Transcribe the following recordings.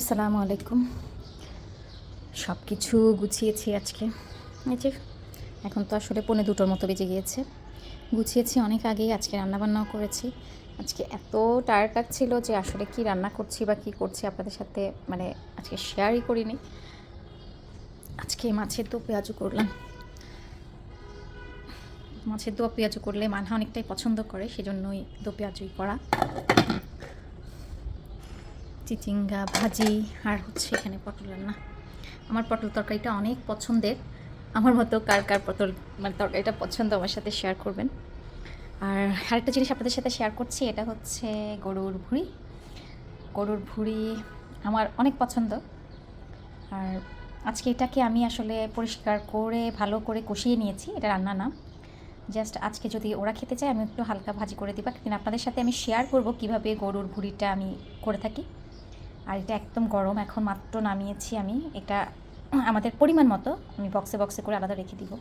আসসালামু আলাইকুম। সব কিছু গুছিয়েছি আজকে। এই যে, এখন তো আসলে পনে দুটোর মতো বেজে গিয়েছে। গুছিয়েছি অনেক আগেই, আজকে রান্নাবান্নাও করেছি। আজকে এত টায়ার্ড লাগছিল যে আসলে কি রান্না করছি বা কি করছি আপনাদের সাথে মানে আজকে শেয়ারই করিনি। আজকে মাছের দো পেঁয়াজু করলাম। মাছের দো পেঁয়াজু করলে মানহা অনেকটাই পছন্দ করে, সেজন্যই দো, পেঁয়াজুই করা। চিচিঙ্গা, ভাজি আর হচ্ছে এখানে পটল রান্না। আমার পটল তরকারিটা অনেক পছন্দের। আমার মতো কার কার পটল মানে তরকারিটা পছন্দ আমার সাথে শেয়ার করবেন। আর আরেকটা জিনিস আপনাদের সাথে শেয়ার করছি, এটা হচ্ছে গরুর ভুঁড়ি। গরুর ভুঁড়ি আমার অনেক পছন্দ। আর আজকে এটাকে আমি আসলে পরিষ্কার করে, ভালো করে কষিয়ে নিয়েছি, এটা রান্না না। জাস্ট আজকে যদি ওরা খেতে চায়, আমি একটু হালকা ভাজি করে দিবা কিন্তু আপনাদের সাথে আমি শেয়ার করব কীভাবে গরুর ভুঁড়িটা আমি করে থাকি। আর এটা একদম গরম এখন মাত্র নামিয়েছি আমি। এটা আমাদের পরিমাণ মতো আমি বক্সে বক্সে করে আলাদা রেখে দিব।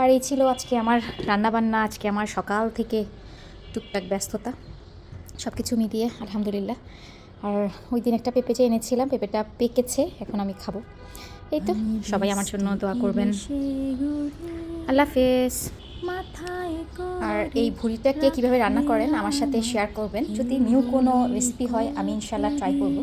আর এই ছিল আজকে আমার রান্নাবান্না আজকে আমার সকাল থেকে টুকটাক ব্যস্ততা। সব কিছু মিলিয়ে আলহামদুলিল্লাহ। আর ওই দিন একটা পেঁপে যে এনেছিলাম পেঁপেটা পেকেছে এখন আমি খাব। এই তো সবাই আমার জন্য দোয়া করবেন। আল্লাহ হাফেজ। আর এই ভুড়িটাকে কীভাবে রান্না করেন, আমার সাথে শেয়ার করবেন। যদি নিউ কোনো রেসিপি হয়, আমি ইনশাল্লাহ ট্রাই করব।